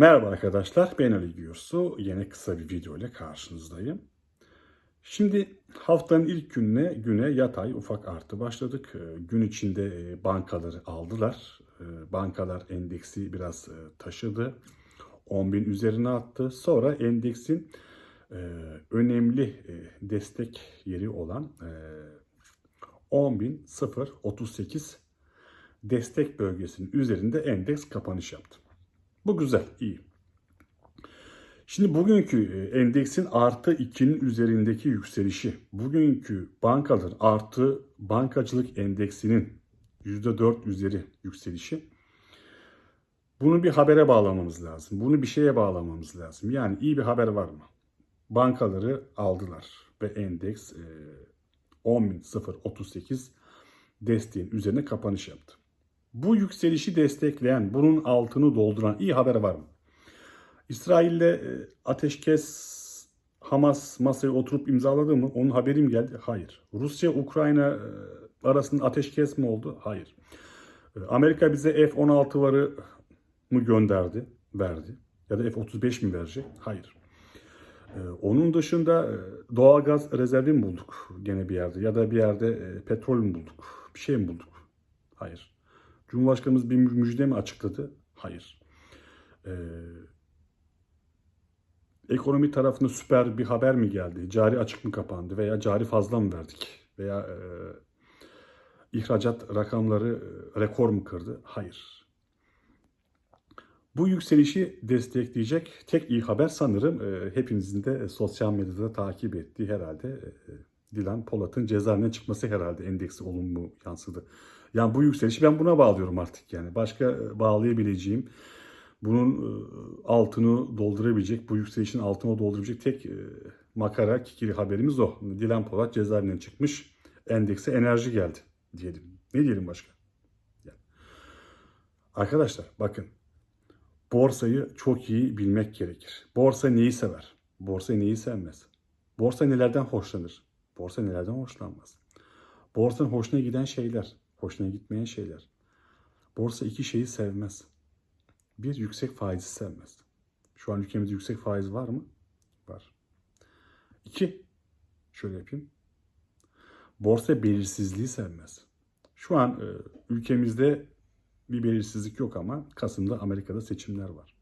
Merhaba arkadaşlar, ben Ali Gürsu. Yine kısa bir video ile karşınızdayım. Şimdi haftanın ilk gününe güne yatay ufak artı başladık. Ee, Gün içinde e, bankaları aldılar. Ee, Bankalar endeksi biraz e, taşıdı. 10.000 üzerine attı. Sonra endeksin e, önemli destek yeri olan e, 10.038 destek bölgesinin üzerinde endeks kapanış yaptı. Bu güzel, iyi. Şimdi bugünkü e, endeksin artı 2'nin üzerindeki yükselişi, bugünkü bankaların artı bankacılık endeksinin %4 üzeri yükselişi, bunu bir habere bağlamamız lazım. Bunu bir şeye bağlamamız lazım. Yani iyi bir haber var mı? Bankaları aldılar ve endeks e, 10.038 desteğin üzerine kapanış yaptı. Bu yükselişi destekleyen, bunun altını dolduran iyi haber var mı? İsrail'le e, ateşkes Hamas masaya oturup imzaladı mı? Onun haberim geldi. Hayır. Rusya Ukrayna e, arasında ateşkes mi oldu? Hayır. E, Amerika bize F-16 varı mı gönderdi? Verdi. Ya da F-35 mi verecek? Hayır. Onun dışında doğalgaz rezervi mi bulduk gene bir yerde? Ya da bir yerde petrol mü bulduk? Bir şey mi bulduk? Hayır. Cumhurbaşkanımız bir müjde mi açıkladı? Hayır. Ee, ekonomi tarafında süper bir haber mi geldi? Cari açık mı kapandı? Veya cari fazla mı verdik? Veya e, ihracat rakamları e, rekor mu kırdı? Hayır. Bu yükselişi destekleyecek tek iyi haber sanırım e, hepinizin de sosyal medyada takip ettiği herhalde e, Dilan Polat'ın cezaevine çıkması herhalde endeksi olumlu yansıdı. Yani bu yükselişi ben buna bağlıyorum artık yani. Başka e, bağlayabileceğim, bunun e, altını doldurabilecek, bu yükselişin altını doldurabilecek tek e, makara, kikiri haberimiz o. Dilan Polat cezaevinden çıkmış, endekse enerji geldi diyelim. Ne diyelim başka? Yani. Arkadaşlar bakın, borsayı çok iyi bilmek gerekir. Borsa neyi sever? Borsa neyi sevmez? Borsa nelerden hoşlanır? Borsa nelerden hoşlanmaz? Borsanın hoşuna giden şeyler, hoşuna gitmeyen şeyler. Borsa iki şeyi sevmez. Bir, yüksek faizi sevmez. Şu an ülkemizde yüksek faiz var mı? Var. İki, şöyle yapayım. Borsa belirsizliği sevmez. Şu an e, ülkemizde bir belirsizlik yok ama Kasım'da Amerika'da seçimler var.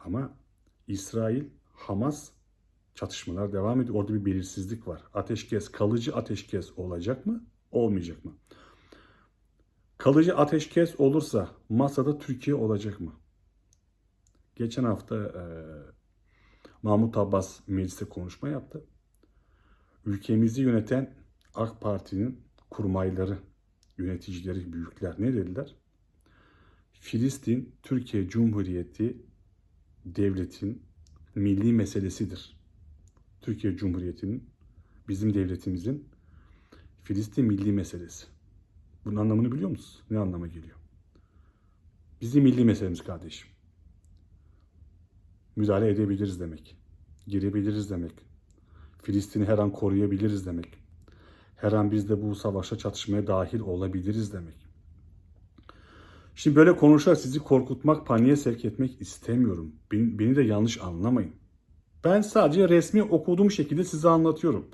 Ama İsrail, Hamas çatışmalar devam ediyor. Orada bir belirsizlik var. Ateşkes, kalıcı ateşkes olacak mı? Olmayacak mı? Kalıcı ateşkes olursa masada Türkiye olacak mı? Geçen hafta e, Mahmut Abbas mecliste konuşma yaptı. Ülkemizi yöneten AK Parti'nin kurmayları, yöneticileri, büyükler ne dediler? Filistin, Türkiye Cumhuriyeti devletin milli meselesidir. Türkiye Cumhuriyeti'nin, bizim devletimizin Filistin milli meselesi. Bunun anlamını biliyor musunuz? Ne anlama geliyor? Bizim milli meselemiz kardeşim. Müdahale edebiliriz demek. Girebiliriz demek. Filistin'i her an koruyabiliriz demek. Her an biz de bu savaşa çatışmaya dahil olabiliriz demek. Şimdi böyle konuşarak sizi korkutmak, paniğe sevk etmek istemiyorum. Beni, beni de yanlış anlamayın. Ben sadece resmi okuduğum şekilde size anlatıyorum.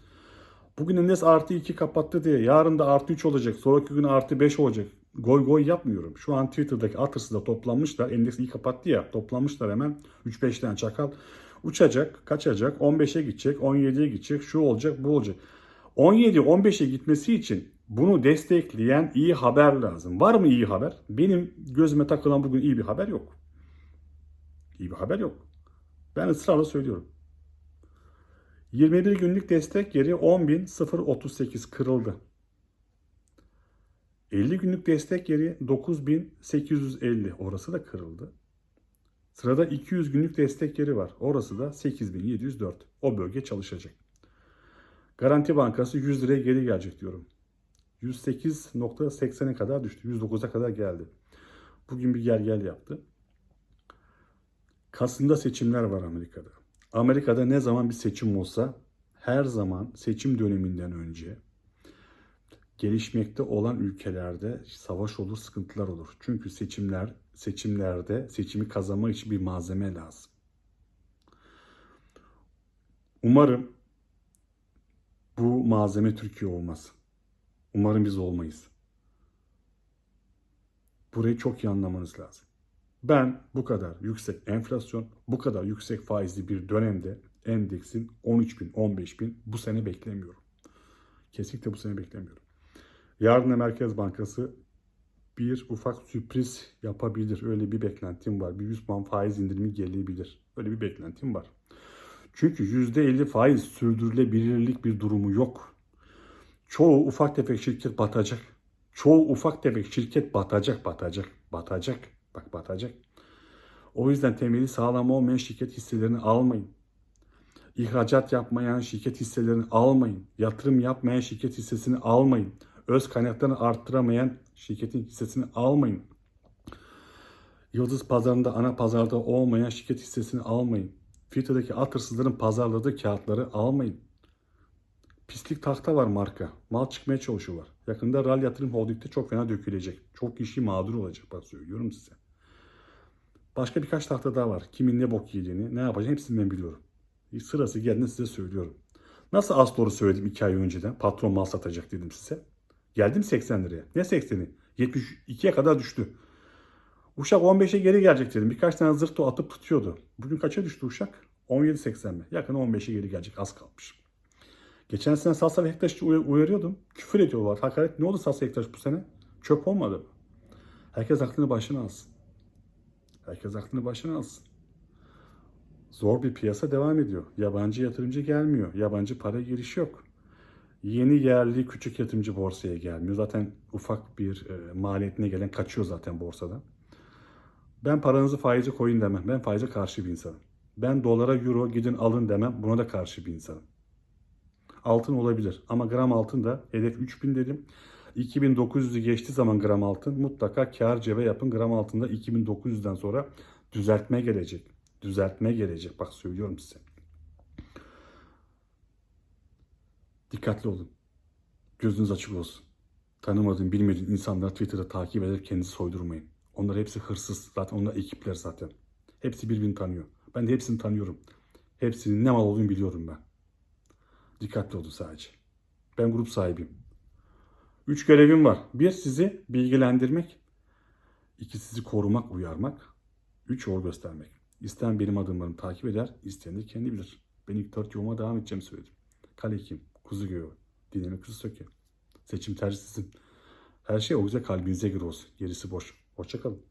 Bugün Endes artı 2 kapattı diye yarın da artı 3 olacak. Sonraki gün artı 5 olacak. Goy goy yapmıyorum. Şu an Twitter'daki atırsız da toplanmışlar. Endeks iyi kapattı ya. Toplanmışlar hemen 3-5 tane çakal. Uçacak, kaçacak, 15'e gidecek, 17'ye gidecek, şu olacak, bu olacak. 17-15'e gitmesi için bunu destekleyen iyi haber lazım. Var mı iyi haber? Benim gözüme takılan bugün iyi bir haber yok. İyi bir haber yok. Ben ısrarla söylüyorum. 21 günlük destek yeri 10.038 kırıldı. 50 günlük destek yeri 9.850 orası da kırıldı. Sırada 200 günlük destek yeri var. Orası da 8.704. O bölge çalışacak. Garanti Bankası 100 liraya geri gelecek diyorum. 108.80'e kadar düştü. 109'a kadar geldi. Bugün bir gel gel yaptı. Kasım'da seçimler var Amerika'da. Amerika'da ne zaman bir seçim olsa her zaman seçim döneminden önce gelişmekte olan ülkelerde savaş olur, sıkıntılar olur. Çünkü seçimler seçimlerde seçimi kazanmak için bir malzeme lazım. Umarım bu malzeme Türkiye olmaz. Umarım biz olmayız. Burayı çok iyi anlamanız lazım. Ben bu kadar yüksek enflasyon, bu kadar yüksek faizli bir dönemde endeksin 13 bin, 15 bin bu sene beklemiyorum. Kesinlikle bu sene beklemiyorum. Yarın da Merkez Bankası bir ufak sürpriz yapabilir. Öyle bir beklentim var. Bir 100 puan faiz indirimi gelebilir. Öyle bir beklentim var. Çünkü %50 faiz sürdürülebilirlik bir durumu yok. Çoğu ufak tefek şirket batacak. Çoğu ufak tefek şirket batacak, batacak, batacak. Bak batacak. O yüzden temeli sağlam olmayan şirket hisselerini almayın. İhracat yapmayan şirket hisselerini almayın. Yatırım yapmayan şirket hissesini almayın. Öz kaynaklarını arttıramayan şirketin hissesini almayın. Yıldız pazarında ana pazarda olmayan şirket hissesini almayın. Twitter'daki at hırsızların pazarladığı kağıtları almayın. Pislik tahta var marka. Mal çıkmaya çalışıyorlar. Yakında RAL Yatırım Holding'de çok fena dökülecek. Çok kişi mağdur olacak bak söylüyorum size. Başka birkaç tahta daha var. Kimin ne bok yediğini, ne yapacağını hepsini ben biliyorum. Sırası geldiğinde size söylüyorum. Nasıl az doğru söyledim 2 ay önceden. Patron mal satacak dedim size. Geldim 80 liraya. Ne 80'i? 72'ye kadar düştü. Uşak 15'e geri gelecek dedim. Birkaç tane zırto atıp tutuyordu. Bugün kaça düştü Uşak? 17.80 mi? Yakın 15'e geri gelecek. Az kalmış. Geçen sene Sasal Hektaş'ı uy- uyarıyordum. Küfür ediyorlar. Hakaret. Ne oldu Sasal Hektaş bu sene? Çöp olmadı mı? Herkes aklını başına alsın. Herkes aklını başına alsın. Zor bir piyasa devam ediyor. Yabancı yatırımcı gelmiyor. Yabancı para girişi yok. Yeni yerli küçük yatırımcı borsaya gelmiyor. Zaten ufak bir e, maliyetine gelen kaçıyor zaten borsadan. Ben paranızı faize koyun demem. Ben faize karşı bir insanım. Ben dolara euro gidin alın demem. Buna da karşı bir insanım. Altın olabilir ama gram altın da hedef 3000 dedim. 2900'ü geçtiği zaman gram altın mutlaka kar cebe yapın. Gram altında 2900'den sonra düzeltme gelecek. Düzeltme gelecek. Bak söylüyorum size. Dikkatli olun. Gözünüz açık olsun. Tanımadığın, bilmediğin insanları Twitter'da takip ederek kendinizi soydurmayın. Onlar hepsi hırsız. Zaten onlar ekipler zaten. Hepsi birbirini tanıyor. Ben de hepsini tanıyorum. Hepsinin ne mal olduğunu biliyorum ben. Dikkatli olun sadece. Ben grup sahibiyim. Üç görevim var. Bir sizi bilgilendirmek. iki sizi korumak, uyarmak. Üç yol göstermek. İsteyen benim adımlarımı takip eder, isteyen de kendi bilir. Ben ilk dört yoluma devam edeceğimi söyledim. Kale kim? Kuzu göğü. Dinleme kuzu söke. Seçim tercih sizin. Her şey o güzel kalbinize göre olsun. Gerisi boş. Hoşçakalın.